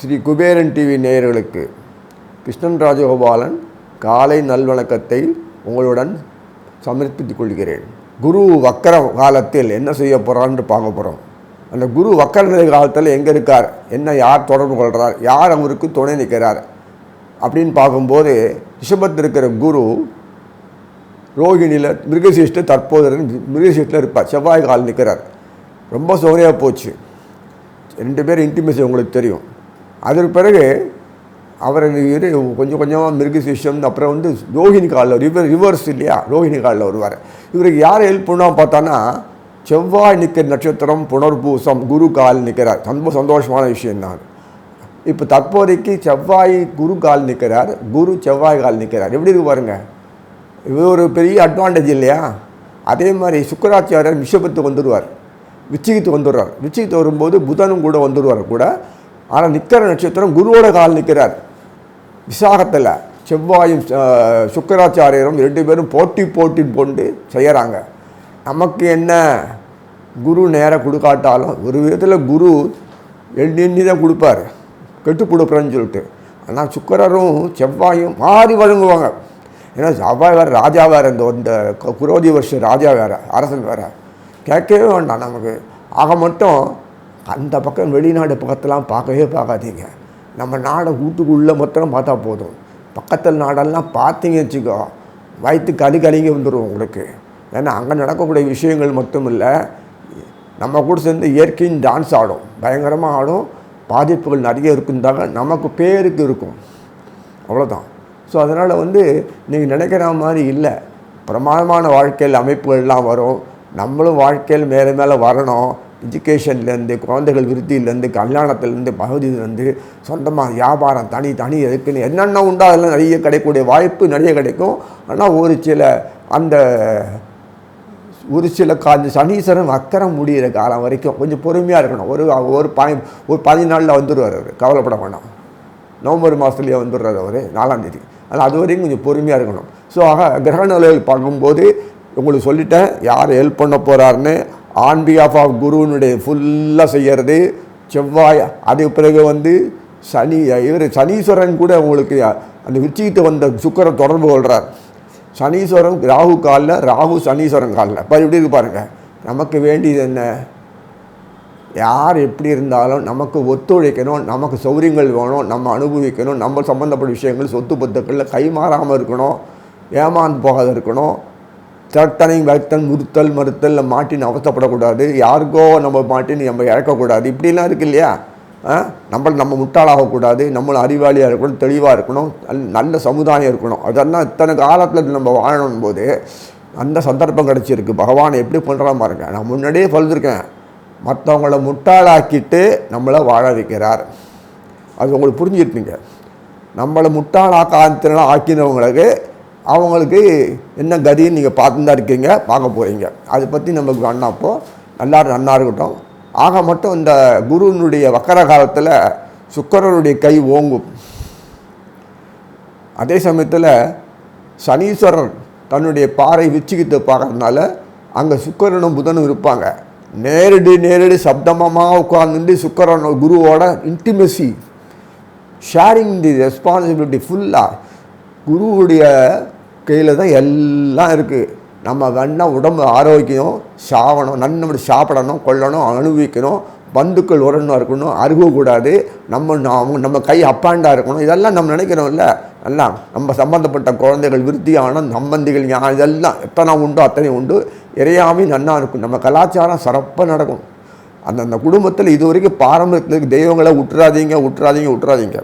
Sri Kuberan TV நேயர்களுக்கு கிருஷ்ணன் ராஜகோபாலன் காலை நல்வணக்கத்தை உங்களுடன் சமர்ப்பித்துக் கொள்கிறேன். குரு வக்கர காலத்தில் என்ன செய்ய போகிறான்னு பார்க்க போகிறோம் அந்த குரு வக்கர நிலை காலத்தில் எங்கே இருக்கார்? என்ன யார் தொடர்பு கொள்கிறார் யார் அவருக்கு துணை நிற்கிறார்? அப்படின்னு பார்க்கும்போது ரிஷபத்தில் இருக்கிற குரு ரோகிணியில் மிருகசீஷ்டில் தற்போது மிருகசீஷ்டில் இருப்பார். செவ்வாய் கால் நிற்கிறார் ரொம்ப சோகையாக போச்சு. ரெண்டு பேரும் இன்டிமேசி உங்களுக்கு தெரியும். அதற்கு பிறகு அவர் கொஞ்சம் கொஞ்சமாக மிருகசீஷம் அப்புறம் வந்து ரோஹிணி காலில் ரிவர் ரிவர்ஸ் இல்லையா? ரோஹிணி காலில் வருவார். இவருக்கு யார் ஹெல்ப் பண்ணால் பார்த்தானா செவ்வாய் நிற்கிற நட்சத்திரம் புனர்பூசம் குரு கால் நிற்கிறார் ரொம்ப சந்தோஷமான விஷயம் தான். இப்போ தற்போதைக்கு செவ்வாய் குரு கால் நிற்கிறார் குரு செவ்வாய் கால் நிற்கிறார் எப்படி இருக்கு பாருங்கள் இது ஒரு பெரிய அட்வான்டேஜ் இல்லையா? அதே மாதிரி சுக்கராச்சாரியர் விஷபத்துக்கு வந்துடுவார். விச்சிகத்துக்கு வந்துடுறார். விச்சிகத்து வரும்போது புதனும் கூட வந்துடுவார் கூட. ஆனால் நிற்கிற நட்சத்திரம் குருவோட கால் நிற்கிறார் விசாகத்தில் செவ்வாயும் சுக்கராச்சாரியரும் ரெண்டு பேரும் போட்டி போட்டி கொண்டு செய்கிறாங்க நமக்கு என்ன? குரு நேராக கொடுக்காட்டாலும் ஒரு விதத்தில் குரு எண்ணி எண்ணி தான் கொடுப்பார் கெட்டு கொடுக்குறேன்னு சொல்லிட்டு. ஆனால் சுக்கரரும் செவ்வாயும் மாறி வழங்குவாங்க. ஏன்னா செவ்வாய் வேறு ராஜா வேறு இந்த இந்த குரோதி வருஷம் ராஜா வேறு அரசன் வேறு. கேட்கவே வேண்டாம் நமக்கு. ஆக மட்டும் அந்த பக்கம் வெளிநாடு பக்கத்தெல்லாம் பார்க்கவே பார்க்காதீங்க. நம்ம நாடை வீட்டுக்குள்ளே மொத்தம் பார்த்தா போதும். பக்கத்தில் நாடெல்லாம் பார்த்தீங்க வச்சுக்கோ வயிற்று கலி கலிங்க வந்துடும் உங்களுக்கு. ஏன்னா அங்கே நடக்கக்கூடிய விஷயங்கள் மட்டும் இல்லை நம்ம கூட சேர்ந்து இயற்கையும் டான்ஸ் ஆடும். பயங்கரமாக ஆடும். பாதிப்புகள் நிறைய இருக்குந்தாங்க நமக்கு பேருக்கு இருக்கும். அவ்வளோதான் ஸோ அதனால் வந்து நீங்கள் நினைக்கிற மாதிரி இல்லை. பிரமாதமான வாழ்க்கையில் அமைப்புகள்லாம் வரும். நம்மளும் வாழ்க்கையில் மேலே மேலே வரணும். எஜுகேஷன்லேருந்து குழந்தைகள் விருத்தியிலேருந்து கல்யாணத்துலேருந்து பகுதியிலேருந்து சொந்தமாக வியாபாரம் தனி தனி எதுக்குன்னு என்னென்ன உண்டோ அதெல்லாம் நிறைய கிடைக்கக்கூடிய வாய்ப்பு நிறைய கிடைக்கும். ஆனால் ஒரு சில அந்த ஒரு சில கால சனீஸ்வரன் அக்கறம் முடிகிற காலம் வரைக்கும் கொஞ்சம் பொறுமையாக இருக்கணும். ஒரு ஒரு பாய் ஒரு பதினாலில் வந்துடுவார் அவர். கவலைப்பட வேண்டாம் நவம்பர் மாதத்துலேயே வந்துடுறார் அவர் நாலாம் தேதி. ஆனால் அது வரையும் கொஞ்சம் பொறுமையாக இருக்கணும். ஸோ ஆக கிரக நிலைகள் பார்க்கும்போது உங்களுக்கு சொல்லிட்டேன் யார் ஹெல்ப் பண்ண போகிறாருன்னு ஆன் பிஹாஃப் ஆஃப் குருவினுடைய ஃபுல்லாக செய்கிறது செவ்வாய் அதுக்கு பிறகு வந்து சனி இவர் சனீஸ்வரன் கூட உங்களுக்கு அந்த விச்சிக்கிட்டு வந்த சுக்கரை தொடர்பு கொள்கிறார் சனீஸ்வரன் ராகு காலில் ராகு சனீஸ்வரன் காலில். இப்போ இப்படி இருக்கு பாருங்கள் நமக்கு வேண்டியது என்ன? யார் எப்படி இருந்தாலும் நமக்கு ஒத்துழைக்கணும் நமக்கு சௌரியங்கள் வேணும் நம்ம அனுபவிக்கணும் நம்ம சம்மந்தப்பட்ட விஷயங்கள் சொத்து பத்துக்களில் கைமாறாமல் இருக்கணும் ஏமாந்து போகாத இருக்கணும். தட்டனை வைத்தல் முறுத்தல் மறுத்தல் மாட்டின்னு அவசப்படக்கூடாது. யாருக்கோ நம்ம மாட்டின்னு நம்ம இழக்கக்கூடாது இப்படிலாம் இருக்கு இல்லையா? ஆ? நம்ம நம்ம முட்டாளாகக்கூடாது. நம்மளும் அறிவாளியாக இருக்கணும் தெளிவாக இருக்கணும் நல்ல- சமுதாயம் இருக்கணும். அதெல்லாம் இத்தனை காலத்தில் நம்ம வாழணும் போது அந்த சந்தர்ப்பம் கிடச்சிருக்கு. பகவானை எப்படி பண்ணுறான் பாருங்க. நான் முன்னாடியே சொல்லியிருக்கேன் மற்றவங்கள முட்டாளாக்கிட்டு நம்மளை வாழ வைக்கிறார். அது உங்களுக்கு புரிஞ்சுருப்பீங்க. நம்மளை முட்டாளாக்க ஆக்கினவங்களுக்கு அவங்களுக்கு என்ன கதின்னு நீங்கள் பார்த்து தான் இருக்கீங்க பார்க்க போகிறீங்க அதை பற்றி நமக்கு வேண்டாம் நல்லா எல்லாரும் நன்னா இருக்கட்டும். ஆக மட்டும் இந்த குருவினுடைய வக்கர காலத்தில் சுக்கரனுடைய கை ஓங்கும். அதே சமயத்தில் சனீஸ்வரர் தன்னுடைய பாறை விச்சிக்கிட்டு பார்க்கறதுனால அங்கே சுக்கரனும் புதனும் இருப்பாங்க. நேரடி நேரடி சப்தமமாக உட்காந்துட்டு சுக்கரன் குருவோட இன்டிமெசி ஷேரிங் தி ரெஸ்பான்சிபிலிட்டி ஃபுல்லாக குருவுடைய கையில் தான் எல்லாம் இருக்குது நம்ம வேணால் உடம்பு ஆரோக்கியம் சாவணும் நன்மை சாப்பிடணும் கொள்ளணும் அனுபவிக்கணும் பந்துக்கள் உரணும் இருக்கணும் அருகக்கூடாது நம்ம அவங்க நம்ம கை அப்பாண்டாக இருக்கணும் இதெல்லாம் நம்ம நினைக்கிறோம்ல. எல்லாம் நம்ம சம்பந்தப்பட்ட குழந்தைகள் விருத்தியான சம்பந்திகள் இதெல்லாம் எத்தனை உண்டோ அத்தனை உண்டு. இறையாமே நன்னா இருக்கும் நம்ம கலாச்சாரம் சிறப்பாக நடக்கும். அந்தந்த குடும்பத்தில் இது வரைக்கும் பாரம்பரியத்தில் தெய்வங்களை விட்டுறாதீங்க விட்டுறாதீங்க விட்டுறாதீங்க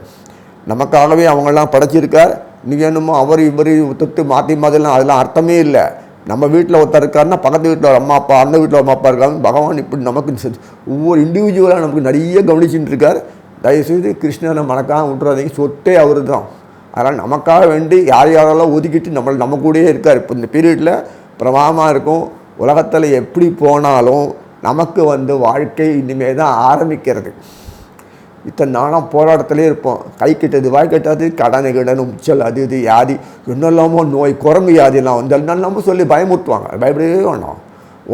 நமக்காகவே அவங்களாம் படைச்சிருக்கார். நீங்கள் என்னமோ அவர் இவர் தொட்டு மாற்றி மாதிரிலாம் அதெல்லாம் அர்த்தமே இல்லை. நம்ம வீட்டில் ஒருத்தர் இருக்காருன்னா பக்கத்து வீட்டில் ஒரு அம்மா அப்பா அந்த வீட்டில் அம்மா அப்பா இருக்காங்க. பகவான் இப்படி நமக்கு ஒவ்வொரு இண்டிவிஜுவலாக நமக்கு நிறைய கவனிச்சுட்டு இருக்கார். தயவுசெய்து கிருஷ்ணனை மறக்காம விட்டுறாதீங்க சொத்தே அவர் தான் அதனால் நமக்காக வேண்டி யார் யாரெல்லாம் ஒதுக்கிட்டு நம்மளை நம்ம கூடயே இருக்கார். இப்போ இந்த பீரியடில் பிரமாதமாக இருக்கும். உலகத்தில் எப்படி போனாலும் நமக்கு வந்து வாழ்க்கை இனிமேல் தான் ஆரம்பிக்கிறது. இத்தனை நாளாக போராட்டத்திலே இருப்போம். கை கிட்டது வாய் கட்டாது கடன் கிடன் உச்சல் அது இது வியாதி இன்னும் நோய் குரங்கு யாதிலாம் வந்து என்னெல்லாமோ சொல்லி பயமுறுத்துவாங்க. பயப்படவே வேணும்.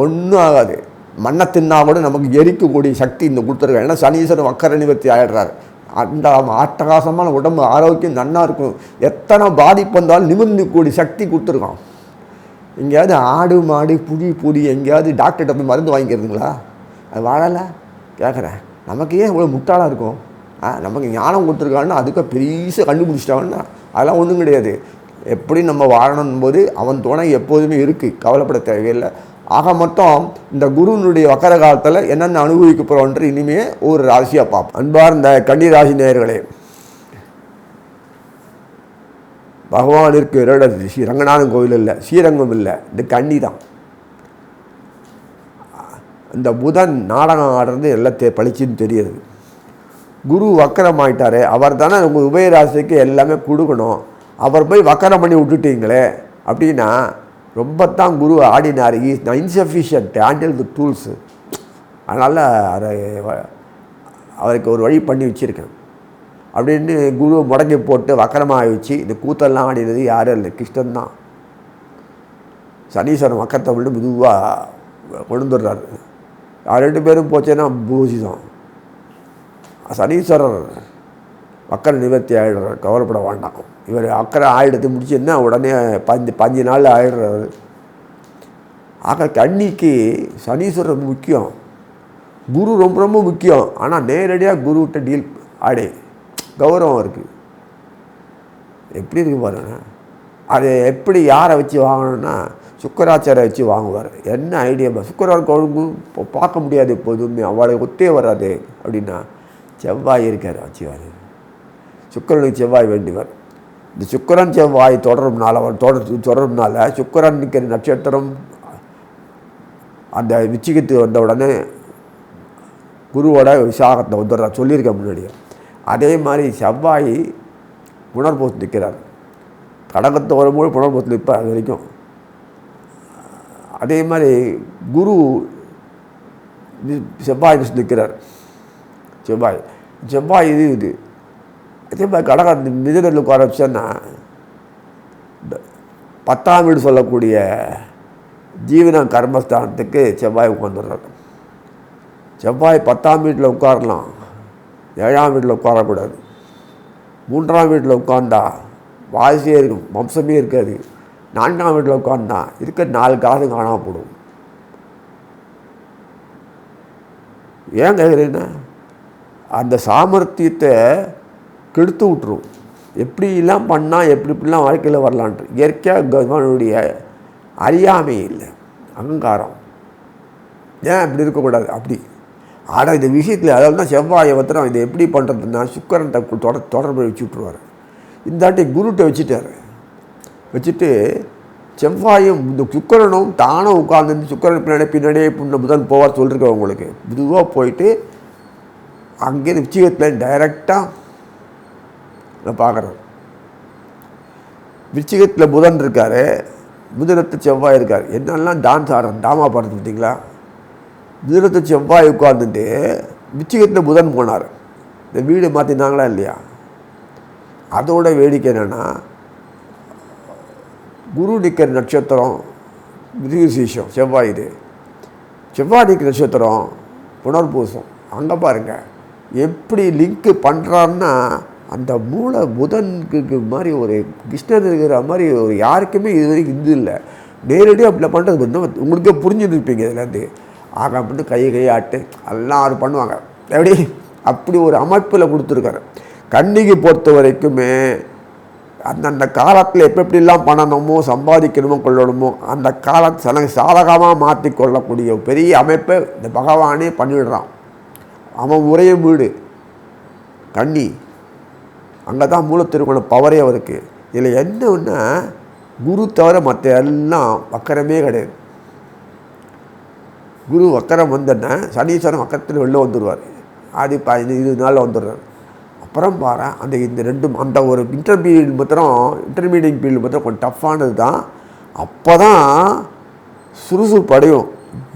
ஒன்றும் ஆகாது. மண்ணை தின்னா கூட நமக்கு எரிக்கக்கூடிய சக்தி இந்த கொடுத்துருக்காங்க ஏன்னா சனீஸ்வரன் வக்கர நிவர்த்தி ஆயிடுறாரு. அந்த அட்டகாசமான உடம்பு ஆரோக்கியம் நல்லா இருக்கும் எத்தனை பாதிப்பு வந்தாலும் நிமிர்ந்து கூடி சக்தி கொடுத்துருக்கான். எங்கேயாவது ஆடு மாடு புளி புளி எங்கேயாவது டாக்டர்கிட்ட போய் மருந்து வாங்கிக்கிறதுங்களா? அது வாழலை? கேட்குறேன் நமக்கு ஏன் இவ்வளோ முட்டாளாக இருக்கும்? ஆ நமக்கு ஞானம் கொடுத்துருக்கான்னு அதுக்கு பெரிய கண்டுபிடிச்சிட்டாங்கன்னா அதெல்லாம் ஒன்றும் கிடையாது. எப்படி நம்ம வாழணும் போது அவன் துணை எப்போதுமே இருக்குது கவலைப்பட தேவையில்லை. ஆக மொத்தம் இந்த குருவினுடைய வக்கர காலத்தில் என்னென்ன அனுபவிக்க போகிறோன்ற இனிமே ஒரு ராசியாக பார்ப்போம். அன்பார்ந்த கன்னி ராசி நேயர்களே பகவானிற்கு இரடர் ஸ்ரீ ரங்கநாதன் கோவில் இல்லை ஸ்ரீரங்கம் இல்லை இந்த கன்னி தான் இந்த புதன் நாடகம் ஆடுறது எல்லாம் தே பளிச்சுன்னு தெரியுது. குரு வக்கரம் ஆயிட்டார் அவர் தானே உங்கள் உபயராசிக்கு எல்லாமே கொடுக்கணும். அவர் போய் வக்கரம் பண்ணி விட்டுட்டீங்களே அப்படின்னா ரொம்ப தான் குரு ஆடினார். Is insufficient handle the tools அதனால் அவருக்கு ஒரு வழி பண்ணி வச்சுருக்கேன். அப்படின்னு குரு முடங்கி போட்டு வக்கரமாக வச்சு இந்த கூத்தெல்லாம் ஆடினது யாரும் இல்லை. கிருஷ்ணன் தான். சனீஸ்வரன் வக்கத்தை விட்டு மெதுவாக கொண்டு ரெண்டு பேரும் போச்சேன்னா பூஜிதம். சனீஸ்வரர் வக்கர நிவர்த்தி ஆகிடுறார் கவலைப்பட வேண்டாம். இவர் அக்கறை ஆயிடுத்து முடிச்சுன்னா உடனே பஞ்சு பஞ்சு நாள் ஆயிடுறாரு. ஆக தண்ணிக்கு சனீஸ்வரர் முக்கியம். குரு ரொம்ப ரொம்ப முக்கியம். ஆனால் நேரடியாக குருகிட்ட டீல் ஆடே கௌரவம் இருக்குது எப்படி இருக்கு பாருங்க. அது எப்படி யாரை வச்சு வாங்கணும்னா சுக்கராச்சாரை வச்சு வாங்குவார். என்ன ஐடியா சுக்கரார் குழம்பு பார்க்க முடியாது எப்போதுமே. அவளை ஒத்தே வராது அப்படின்னா செவ்வாய் இருக்கார் வச்சுவார் சுக்கரனுக்கு செவ்வாய் வேண்டியவர் இந்த சுக்கரன் செவ்வாய் தொடரும்னால அவர் தொடர் தொடரும்னால சுக்கரன் நிற்கிற நட்சத்திரம் அந்த விச்சிகத்து வந்த உடனே குருவோட விசாகத்தை வந்துடுறார் சொல்லியிருக்கேன் முன்னாடியே. அதே மாதிரி செவ்வாய் புனர்போஸ் நிற்கிறார். கடகத்தை வரும்போது புனர்போஸ் நிற்பார் அது வரைக்கும். அதே மாதிரி குரு செவ்வாய் நிற்கிறார். செவ்வாய் செவ்வாய் இது இது. அதே மாதிரி கடக மிதனில் உட்கார வச்சோன்னா பத்தாம் வீடு சொல்லக்கூடிய ஜீவன கர்மஸ்தானத்துக்கு செவ்வாய் உட்காந்துடுறாரு செவ்வாய் பத்தாம் வீட்டில் உட்காரலாம் ஏழாம் வீட்டில் உட்காரக்கூடாது. மூன்றாம் வீட்டில் உட்காந்தா வாசியே இருக்கும் வம்சமே இருக்காது. நான்காம் வீட்டில் உட்காந்தா இருக்க நாலு காசு காணாமல் போடும். ஏன் கேட்குறீங்கன்னா அந்த சாமர்த்தியத்தை கெடுத்து விட்ரும் எப்படிலாம் பண்ணால் எப்படி இப்படிலாம் வாழ்க்கையில் வரலான்ட்டு இயற்கையாக கவனுடைய அறியாமை இல்லை. அகங்காரம். ஏன் இப்படி இருக்கக்கூடாது? அப்படி. ஆனால் இந்த விஷயத்தில் அதாவது தான் செவ்வாயை பத்திரம் இதை எப்படி பண்ணுறதுன்னா சுக்கரன்ட்ட தொடர் தொடர்பு வச்சு விட்ருவார் இந்தாட்டி குருட்டை வச்சுட்டார். வச்சுட்டு செவ்வாயும் இந்த சுக்கரனும் தானும் உட்கார்ந்து சுக்கரன் பின்னாடி பின்னாடியே புண்ணு புதன் போவார் சொல்லியிருக்கேன் உங்களுக்கு. மெதுவாக போயிட்டு அங்கேருந்து விச்சிகத்தில் டைரெக்டாக நான் பார்க்குறேன். விச்சிகத்தில் புதன் இருக்கார் மிதுனத்து செவ்வாய் இருக்கார். என்னெல்லாம் டான்ஸ் ஆடுறேன் டாமா பாடுறது பார்த்தீங்களா? மிதுனத்து செவ்வாய் உட்காந்துட்டு விச்சிகத்தில் புதன் போனார். இந்த வீடு மாற்றினாங்களா இல்லையா? அதோட வேடிக்கை என்னென்னா குரு நிற்கிற நட்சத்திரம் மிருகசீஷம் செவ்வாய் இது. செவ்வாய் நிற்கிற நட்சத்திரம் புனர்பூசம். அங்கே பாருங்கள் எப்படி லிங்க்கு பண்ணுறான்னா அந்த மூளை புதனுக்கு மாதிரி ஒரு கிருஷ்ணன் இருக்கிற மாதிரி ஒரு யாருக்குமே இது வரைக்கும் இது இல்லை. நேரடியாக அப்படி பண்ணுறது வந்து உங்களுக்கே புரிஞ்சுருப்பீங்க இதுலேருந்து ஆக அப்படின்னு கை கையாட்டு எல்லாம் அவர் பண்ணுவாங்க. எப்படி? அப்படி ஒரு அமைப்பில் கொடுத்துருக்காரு. கண்ணிக்கு பொறுத்த வரைக்குமே அந்தந்த காலத்தில் எப்போ எப்படிலாம் பண்ணணுமோ சம்பாதிக்கணுமோ கொள்ளணுமோ அந்த காலத்தை தனக்கு சாதகமாக மாற்றி கொள்ளக்கூடிய பெரிய அமைப்பை இந்த பகவானே பண்ணிவிடுறான் அவன் உரைய வீடு. கன்னி அங்கே தான் மூலத்திருக்கணும் பவரே அவருக்கு. இதில் என்ன ஒன்றா குரு தவிர மற்ற எல்லாம் வக்கரமே கிடையாது. குரு வக்கரம் வந்தோன்னா சனீஸ்வரன் வக்கரத்தில் வெளில வந்துடுவார் ஆதி பதினஞ்சு இருபது நாளில் வந்துடுறார். அப்புறம் பாரு அந்த இந்த ரெண்டும் அந்த ஒரு இன்டர்மீடியட் மாத்திரம் இன்டர்மீடியட் பீரியட் மாத்திரம் கொஞ்சம் டஃப்பானது தான் அப்போ தான் சுறுசுறுப்பு அடையும்.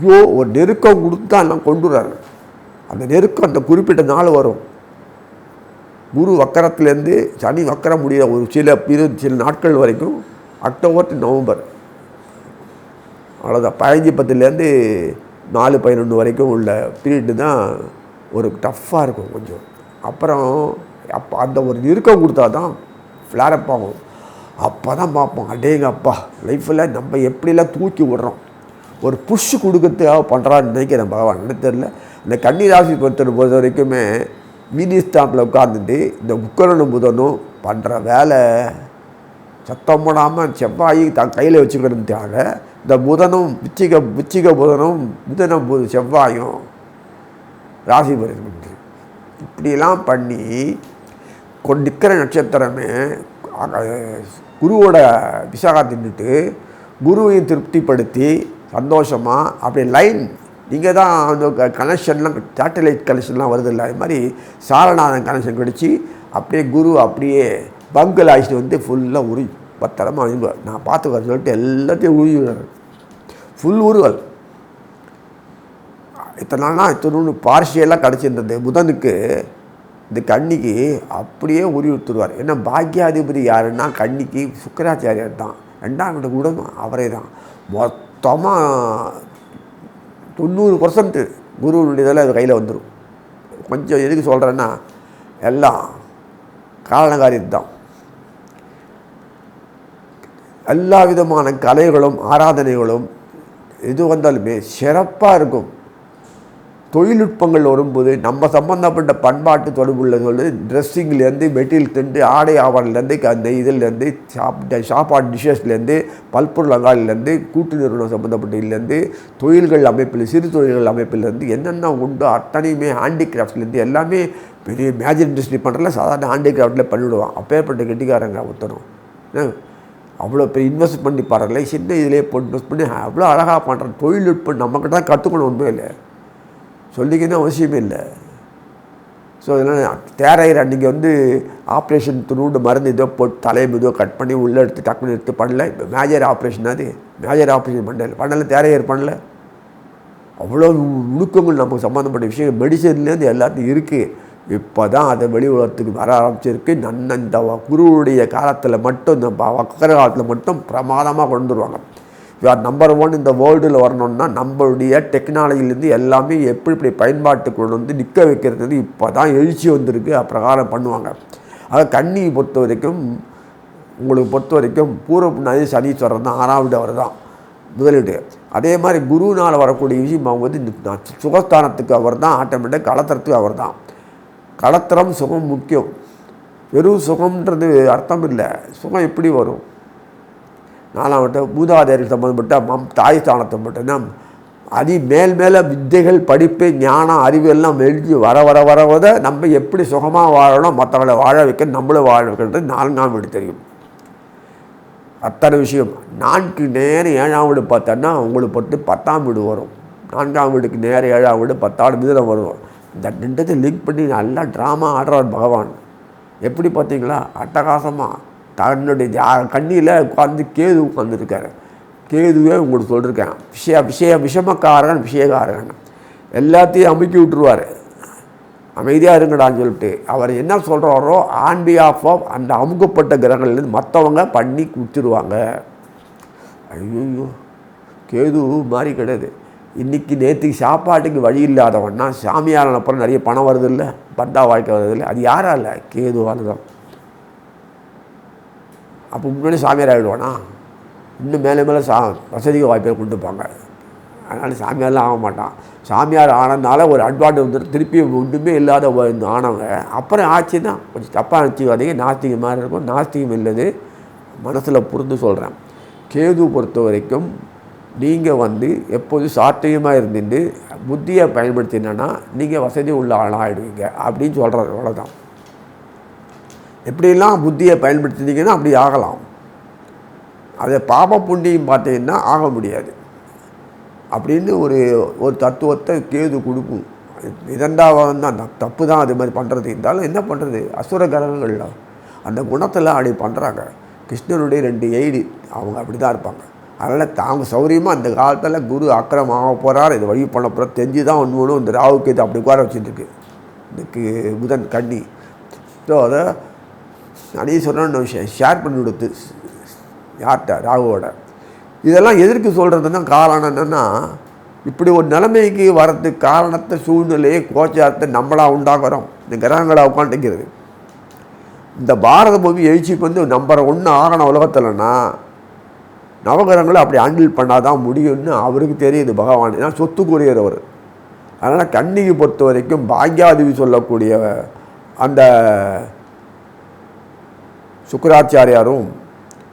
ஐயோ ஒரு நெருக்கம் கொடுத்து தான் எல்லாம் கொண்டு வர்றாரு. அந்த நெருக்கம் அந்த குறிப்பிட்ட நாள் வரும். குரு வக்கரத்துலேருந்து சனி வக்கரம் முடிய ஒரு சில பிற சில நாட்கள் வரைக்கும் அக்டோபர் டு நவம்பர். அவ்வளோதான் பதினஞ்சு பத்துலேருந்து நாலு பதினொன்று வரைக்கும் உள்ள பீரியடு தான் ஒரு டஃப்பாக இருக்கும் கொஞ்சம். அப்புறம் அப்போ அந்த ஒரு இறுக்கம் கொடுத்தா தான் ஃப்ளாரப் ஆகும். அப்போ தான் பார்ப்போம். அடேங்க அப்பா லைஃப்பில் நம்ம எப்படிலாம் தூக்கி விடுறோம்? ஒரு புஷ் கொடுக்கறதுக்காக பண்ணுறான்னு நினைக்கிறேன் பகவான். என்ன தெரில இந்த கன்னி ராசி பொறுத்தவரை பொறுத்த வரைக்குமே மீனி ஸ்டாம்பில் உட்காந்துட்டு இந்த உக்கரனும் புதனும் பண்ணுற வேலை சத்தம் போடாமல் செவ்வாயை தான் கையில் வச்சுக்கிறதுக்காக இந்த புதனும் பிச்சிக பிச்சிக புதனும் புதனும் புது செவ்வாயும் ராசி பரிசு இப்படிலாம் பண்ணி கொண்டு நிற்கிற நட்சத்திரமே குருவோட விசாகா தின்னுட்டு குருவையும் திருப்திப்படுத்தி சந்தோஷமாக அப்படி லைன் இங்கே தான் அந்த கனெக்ஷன்லாம் சேட்டலைட் கனெக்ஷன்லாம் வருது இல்லை அது மாதிரி சாரநாதன் கனெக்ஷன் கிடச்சி அப்படியே குரு அப்படியே பங்கில் ஆயிடுச்சு வந்து ஃபுல்லாக உரி பத்திரமா வாங்கிடுவார் நான் பார்த்துக்க சொல்லிட்டு எல்லாத்தையும் உருவிடுவார் ஃபுல் உருவல் இத்தனை நாள்னா இத்தனை பார்சியெல்லாம் கிடச்சிருந்தது. புதனுக்கு இந்த கன்னிக்கு அப்படியே உருவி விட்டுருவார். ஏன்னா பாக்கியாதிபதி யாருன்னா கன்னிக்கு சுக்கராச்சாரியார் தான். ரெண்டாம் கிட்ட கூட அவரே தான். மொத்தமாக தொண்ணூறு பர்சன்ட்டு குருவுடையதெல்லாம் அது கையில் வந்துடும் கொஞ்சம் எதுக்கு சொல்கிறேன்னா எல்லாம் காரணகாரியம் தான் எல்லா விதமான கலைகளும் ஆராதனைகளும் எது வந்தாலுமே சிறப்பாக இருக்கும். தொழில்நுட்பங்கள் வரும்போது நம்ம சம்மந்தப்பட்ட பண்பாட்டு தொடர்புள்ள சொல்லி ட்ரெஸ்ஸிங்லேருந்து தின்று ஆடை ஆவணத்துலேருந்து அந்த இதுலேருந்து சாப்பிட்ட சாப்பாடு டிஷ்ஷஸ்லேருந்து பல்பொருள் அங்காளிலேருந்து கூட்டு நிறுவனம் சம்மந்தப்பட்ட இதுலேருந்து தொழில்கள் அமைப்பில் சிறு தொழில்கள் அமைப்பிலேருந்து என்னென்ன உண்டோ அத்தனையுமே ஹேண்டிகிராஃப்ட்லேருந்து எல்லாமே பெரிய மேஜர் இண்டஸ்ட்ரி பண்ணுறல சாதாரண ஹேண்டிகிராஃப்டில் பண்ணிவிடுவான். அப்பேற்பட்ட கெட்டிக்காரங்க ஒருத்தரும் அவ்வளோ பெரிய இன்வெஸ்ட் பண்ணி பாருங்களே சின்ன இதிலே போட்டு இன்வெஸ்ட் பண்ணி அவ்வளோ அழகாக பண்ணுற தொழில்நுட்பம் நம்மக்கிட்ட தான் கற்றுக்கணும் உண்மையில் சொல்லிக்கணும் அவசியம் இல்லை. ஸோ இதனால் தேரையர் அன்றைக்கி வந்து ஆப்ரேஷன் துணுண்டு மருந்து ஏதோ போட்டு தலையை ஏதோ கட் பண்ணி உள்ளே எடுத்து டக்குன்னு எடுத்து பண்ணல. இப்போ மேஜர் ஆப்ரேஷன் அது. மேஜர் ஆப்ரேஷன் பண்ணல. பண்ணலை தேரையர் பண்ணல. அவ்வளோ நுணுக்கங்கள் நமக்கு சம்மந்தப்பட்ட விஷயம் மெடிசன்லேருந்து எல்லாத்தையும் இருக்குது இப்போ தான் அதை வெளி உலகத்துக்கு வர ஆரம்பிச்சிருக்கு. நன்ன இந்த குருவுடைய காலத்தில் மட்டும் இந்த வக்கர காலத்தில் மட்டும் பிரமாதமாக கொண்டு வருவாங்க ஆர் நம்பர் ஒன் இந்த வேர்ல்டில் வரணும்னா நம்மளுடைய டெக்னாலஜிலேருந்து எல்லாமே எப்படி இப்படி பயன்பாட்டுக்கு கொண்டு வந்து நிற்க வைக்கிறது இப்போ தான் எழுச்சி வந்திருக்கு அப்பிரகாரம் பண்ணுவாங்க. ஆக கண்ணியை பொறுத்த வரைக்கும் உங்களுக்கு பொறுத்த வரைக்கும் பூர்வ புண்ணாதி சனீஸ்வரன் தான் ஆறாம் அவர் தான் முதலீடு. அதே மாதிரி குருனால் வரக்கூடிய விஷயம் அவங்க வந்து சுகஸ்தானத்துக்கு அவர் தான் ஆட்டோமேட்டிக் கலத்திரத்துக்கு அவர் தான். கலத்திரம் சுகம் முக்கியம். வெறும் சுகம்ன்றது அர்த்தம் இல்லை. சுகம் எப்படி வரும்? நாலாம் விட்ட மூதாதையர்கள் சம்மந்தப்பட்ட மம் தாய் ஸ்தானத்தை நம் அதி மேல் மேலே வித்தைகள் படிப்பு ஞானம் அறிவு எல்லாம் எழுதி வர வர வர வர நம்ம எப்படி சுகமாக வாழணும் மற்றவங்களை வாழ வைக்க நம்மளும் வாழ வைக்கின்றது நான்காம் வீடு தெரியும். அத்தனை விஷயம். நான்கு நேரம் ஏழாம் வீடு பார்த்தோன்னா உங்களுக்கு பட்டு பத்தாம் வீடு வரும். நான்காம் வீடுக்கு நேரம் ஏழாம் வீடு பத்தாம் வீதம் வரும். இந்த ரெண்டத்தை லிங்க் பண்ணி நல்லா ட்ராமா ஆடுறார் பகவான். எப்படி பார்த்தீங்களா? அட்டகாசமாக தன்னுடைய ஜா- கண்ணியில் உட்காந்து கேது உட்காந்துருக்காரு கேதுவே உங்களுக்கு சொல்லியிருக்கேன் விஷய விஷய விஷமக்காரகன் விஷயக்காரகன் எல்லாத்தையும் அமுக்கி விட்டுருவார். அமைதியாக இருங்கடான்னு சொல்லிட்டு அவர் என்ன சொல்கிறாரோ ஆன் பிஹாஃப் ஆஃப் அந்த அமுக்கப்பட்ட கிரகங்கள்லேருந்து மற்றவங்க பண்ணி கொடுத்துருவாங்க ஐயோ கேது மாதிரி கிடையாது. இன்றைக்கி நேற்றுக்கு சாப்பாட்டுக்கு வழி இல்லாதவன்னா சாமியாரன் அப்புறம் நிறைய பணம் வருது இல்லை? பந்தா வாழ்க்கை வருது இல்லை? அது யாரால? கேதுவால் தான் அப்போ முன்னாடி சாமியார் ஆகிடுவானா இன்னும் மேலே மேலே சா வசதிக்கு வாய்ப்பை கொண்டு போங்க அதனால் சாமியார்லாம் ஆக மாட்டான். சாமியார் ஆனதுனால ஒரு அட்வான்டேஜ் வந்து திருப்பி ஒன்றுமே இல்லாத இந்த ஆனவங்க. அப்புறம் ஆட்சி தான் கொஞ்சம் தப்பாக நினச்சிக்காதீங்க. நாஸ்திகம் மாதிரி இருக்கும். நாஸ்திகம் இல்லது. மனசில் புரிந்து சொல்கிறேன் கேது பொறுத்த வரைக்கும் நீங்கள் வந்து எப்போதும் சாத்தியமாக இருந்துட்டு புத்தியை பயன்படுத்தினா நீங்கள் வசதி உள்ள ஆளாக ஆகிடுவீங்க அப்படின்னு சொல்கிறார் அவ்வளோதான் எப்படியெல்லாம் புத்தியை பயன்படுத்தினீங்கன்னா அப்படி ஆகலாம். அதை பாப புண்ணியம் பார்த்தீங்கன்னா ஆக முடியாது. அப்படின்னு ஒரு ஒரு தத்துவத்தை கேது கொடுக்கும். இரண்டாவது தான் தப்பு தான் அது மாதிரி பண்ணுறது இருந்தாலும் என்ன பண்ணுறது அசுர கிரகங்கள்ல அந்த குணத்தில் அப்படி பண்ணுறாங்க கிருஷ்ணனுடைய ரெண்டு எய்டு அவங்க அப்படி தான் இருப்பாங்க. அதனால் தாங்க சௌரியமாக அந்த காலத்தில் குரு அக்கிரம் ஆக போகிறார் இதை வழி பண்ண போகிற தெரிஞ்சு தான் ஒன்று ஒன்று இந்த ராவுக்கு இது அப்படி உட்கார வச்சுருக்கு இதுக்கு புதன் கண்ணி ஸோ அதை அனீஸ்வரன் விஷயம். ஷேர் பண்ணி கொடுத்து யார்கிட்ட? ராகுவோட. இதெல்லாம் எதற்கு சொல்கிறதுனா காரணம் என்னென்னா இப்படி ஒரு நிலைமைக்கு வரதுக்கு காரணத்தை சூழ்நிலையை கோச்சாரத்தை நம்மளாக உண்டாகிறோம் இந்த கிரகங்களாக உட்காந்துக்கிறது இந்த பாரத பூமி எழுச்சிக்கு வந்து நம்பர் ஒன்று ஆகணும் உலகத்தில்னா நவகிரகங்களை அப்படி ஹேண்டில் பண்ணாதான் முடியும்னு அவருக்கு தெரியுது பகவான். ஏன்னா சொத்துக்குரியவர் அதனால் கன்னிகை பொறுத்த வரைக்கும் பாக்யாதிவி சொல்லக்கூடிய அந்த சுக்கராச்சாரியாரும்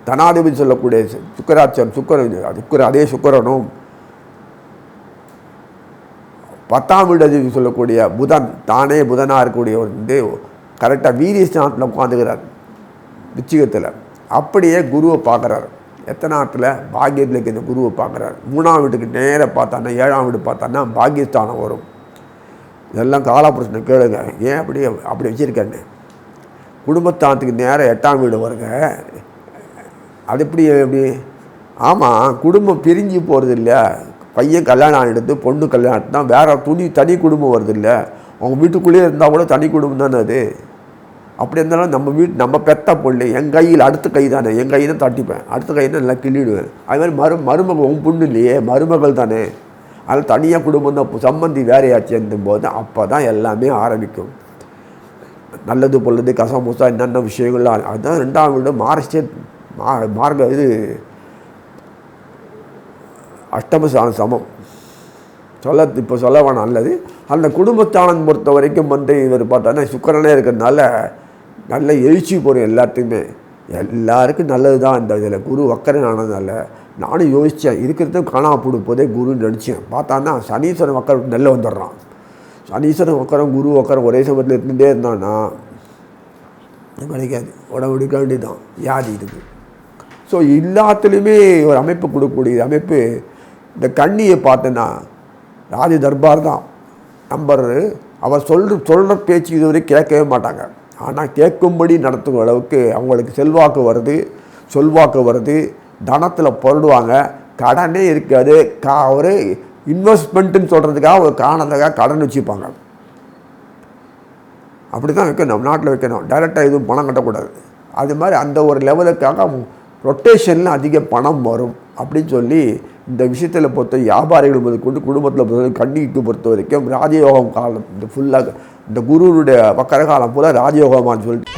தனாதிபதி சொல்லக்கூடிய சுக்கராச்சாரம் சுக்கர சுக்கர அதே சுக்கரனும் பத்தாம் வீடு சொல்லக்கூடிய புதன் தானே புதனாக இருக்கக்கூடியவர் வந்து கரெக்டாக வீரியஸ்தானத்தில் உட்காந்துக்கிறார் விச்சிகத்தில். அப்படியே குருவை பார்க்குறாரு. நாட்டில் பாக்கியத்தில் இருக்க இந்த குருவை பார்க்குறாரு. மூணாம் வீட்டுக்கு நேராக பார்த்தான்னா ஏழாம் வீடு பார்த்தான்னா பாக்கியஸ்தானம் வரும். இதெல்லாம் காலப்பிரச்சனை கேளுங்க. ஏன் அப்படி அப்படி வச்சுருக்கேன்னு. குடும்பத்தாத்துக்கு நேராக எட்டாம் வீடு வருங்க அது எப்படி எப்படி? ஆமாம் குடும்பம் பிரிஞ்சு போகிறது இல்லை. பையன் கல்யாணம் ஆகிடுது பொண்ணு கல்யாணம் தான் வேறு துணி தனி குடும்பம் வருது இல்லை. அவங்க வீட்டுக்குள்ளேயே இருந்தால் கூட தனி குடும்பம் தானே அது? அப்படி இருந்தாலும் நம்ம வீட்டு நம்ம பெத்த பொண்ணு என் கையில் அடுத்த கை தானே. என் கையை தான் தட்டிப்பேன். அடுத்த கையை தான் நல்லா கிள்ளிடுவேன். அது மாதிரி மரு மருமகள் உன் பொண்ணு இல்லையே மருமகள் தானே. அதில் தனியாக குடும்பம் தான் சம்மந்தி வேறையாச்சுன்னும் போது அப்போ தான் எல்லாமே ஆரம்பிக்கும். நல்லது பொல்லது கசமுசா என்னென்ன விஷயங்கள்லாம் அதுதான் ரெண்டாம் வீடு மார்ச்சே மா மார்க்க இது அஷ்டமசான சமம். சொல்ல இப்போ சொல்ல வேணாம் நல்லது. அந்த குடும்பஸ்தானம் பொறுத்த வரைக்கும் வந்து இவர் பார்த்தோன்னா சுக்கரனே இருக்கிறதுனால நல்ல எழுச்சி போகிறோம் எல்லாத்துக்குமே. எல்லாருக்கும் நல்லது தான் இந்த இதில். குரு வக்கரன் ஆனதுனால நானும் யோசித்தேன் இருக்கிறதும் காணாம போடு போதே குருன்னு நினச்சேன். பார்த்தான்னா சனீஸ்வரன் வக்கர் நெல்ல வந்துடுறான். சனீஸ்வரன் உட்காரம் குரு உக்காரம் ஒரே சமயத்தில் இருந்துகிட்டே இருந்தான்னா கிடைக்காது உடம்புடிக்க வேண்டியதுதான். வியாதி இருக்குது ஸோ எல்லாத்துலேயுமே ஒரு அமைப்பு கொடுக்கக்கூடிய அமைப்பு இந்த கண்ணியை பார்த்தேன்னா ராஜ தர்பார் தான். நம்பர் அவர் சொல்ற சொல்கிற பேச்சு இதுவரை கேட்கவே மாட்டாங்க. ஆனால் கேட்கும்படி நடத்துகிற அளவுக்கு அவங்களுக்கு செல்வாக்கு வருது. சொல்வாக்கு வருது. தனத்தில் பொருடுவாங்க கடனே இருக்காது. கா ஒரு இன்வெஸ்ட்மெண்ட்டுன்னு சொல்கிறதுக்காக ஒரு காரணத்துக்காக கடன் வச்சுப்பாங்க. அப்படி தான் வைக்கணும் நம்ம நாட்டில் வைக்கணும். டைரெக்டாக எதுவும் பணம் கட்டக்கூடாது. அது மாதிரி அந்த ஒரு லெவலுக்காக ரொட்டேஷனில் அதிக பணம் வரும் அப்படின்னு சொல்லி இந்த விஷயத்தில் பொறுத்த வியாபாரிகள் முதல் கொண்டு குடும்பத்தில் பொறுத்த கண்ணிக்கு பொறுத்த வரைக்கும் ராஜயோகம் காலம் இந்த ஃபுல்லாக இந்த குருவனுடைய வக்கர காலம் போல் ராஜயோகமானு சொல்லிட்டு